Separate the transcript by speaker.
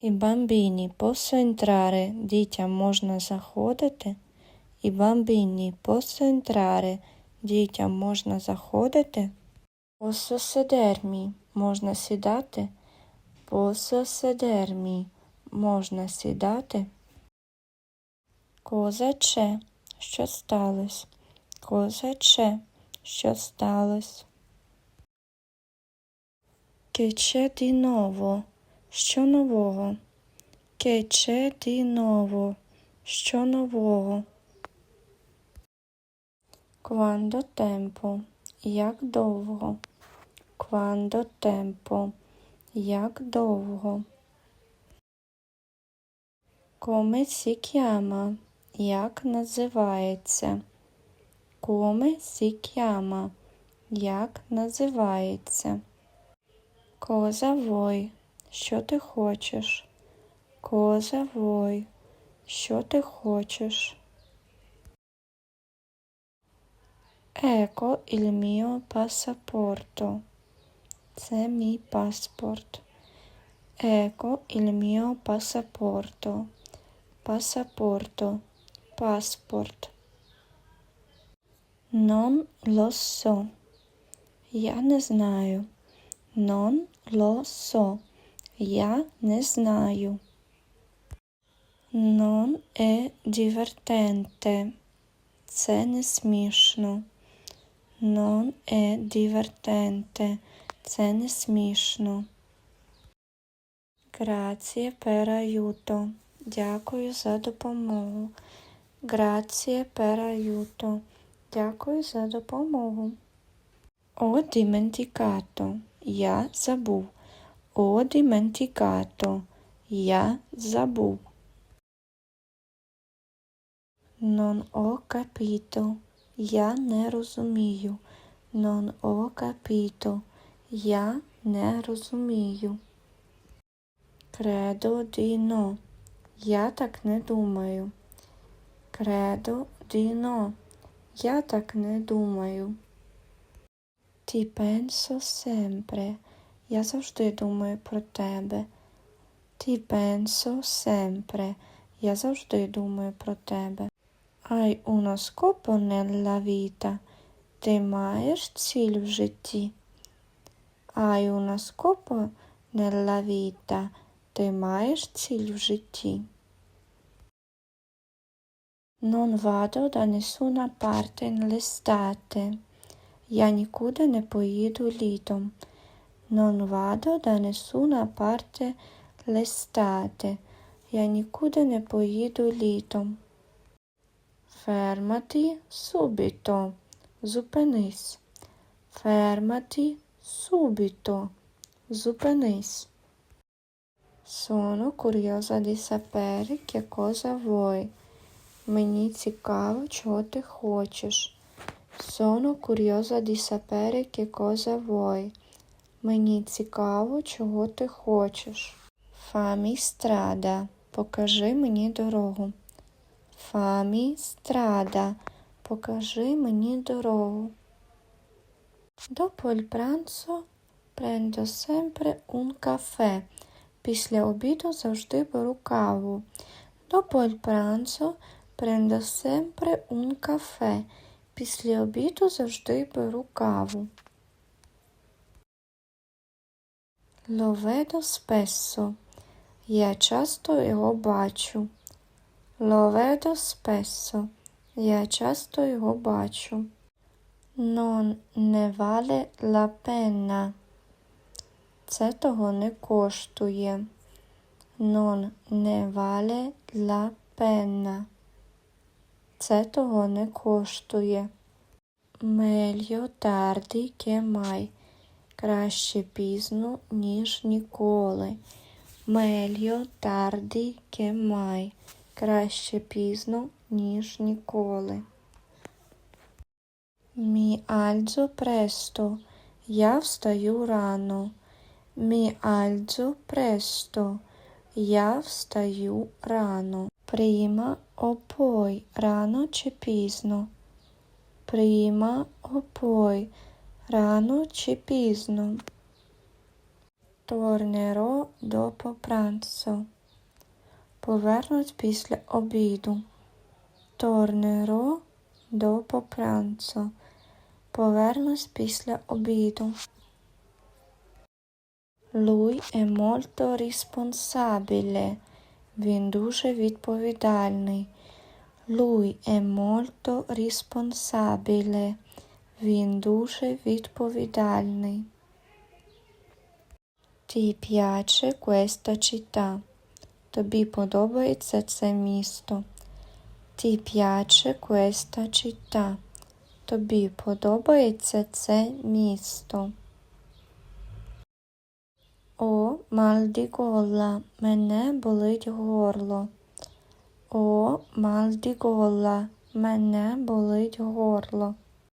Speaker 1: І бамбіні posso entrare? Дітям можна заходити. І бамбіні posso entrare? Дітям можна заходити. Posso sedermi? Можна сідати. Posso sedermi? Можна сідати. C'è? Що? Cosa c'è? Що? Che c'è di nuovo? Що нового? C'è di nuovo? Що нового? Quando tempo? Як довго? Quando tempo? Як довго? Come si chiama? Як називається? Come si chiama? Як називається? Cosa vuoi? Що ти хочеш? Cosa vuoi? Що ти хочеш? Ecco il mio passaporto. Це мій паспорт. Ecco il mio passaporto. Passaporto. Паспорт. Non lo so. Я не знаю. Non lo so. Я не знаю. Non è divertente. Це не смішно. Non è divertente. Це не смішно. Grazie per aiuto. Дякую за допомогу. Grazie per aiuto. Дякую за допомогу. Ho dimenticato. Я забув. Ho dimenticato. Я забув. Non ho capito. Я не розумію. Non ho capito. Я не розумію. Credo di no. Я так не думаю. Credo di no. Я так не думаю. Ti penso sempre. Я завжди думаю про тебе. Ti penso sempre. Я завжди думаю про тебе. Hai uno scopo nella vita. Ти маєш ціль в житті. Hai uno scopo nella vita. Ти маєш ціль в житті. Non vado da nessuna parte nell'estate. Я нікуди не поїду літом. Non vado da nessuna parte l'estate. Я нікуди не поїду літом. Fermati subito. Зупинись. Fermati subito. Зупинись. Sono curiosa di sapere che cosa vuoi. Мені цікаво, чого ти хочеш. Sono curiosa di sapere che cosa vuoi. Мені цікаво, чого ти хочеш. Fammi strada. Покажи мені дорогу. Fammi strada. Покажи мені дорогу. Dopo il pranzo prendo sempre un. Після обіду завжди беру каву. Dopo il pranzo prendo sempre caffè. Після обіду завжди беру каву. Lo vedo spesso. Я часто його бачу. Lo vedo spesso. Я часто його бачу. Non ne vale la pena. Це того не коштує. Non ne vale la pena. Це того не коштує. Meglio tardi che mai. Краще пізно, ніж ніколи. Meglio tardi che mai. Краще пізно, ніж ніколи. Mi alzo presto. Я встаю рано. Mi alzo presto. Я встаю рано. O poi. Рано чи пізно. O poi. Рано чи пізно. Tornerò dopo pranzo. Повернусь після обіду. Tornerò dopo pranzo. Повернусь після обіду. Lui è molto responsabile. Він дуже відповідальний. Lui è molto responsabile. Він дуже відповідальний. Ti piace questa città? Тобі подобається це місто. Ti piace questa città? Тобі подобається це місто. О, gola, мене болить горло. О, gola, мене болить горло.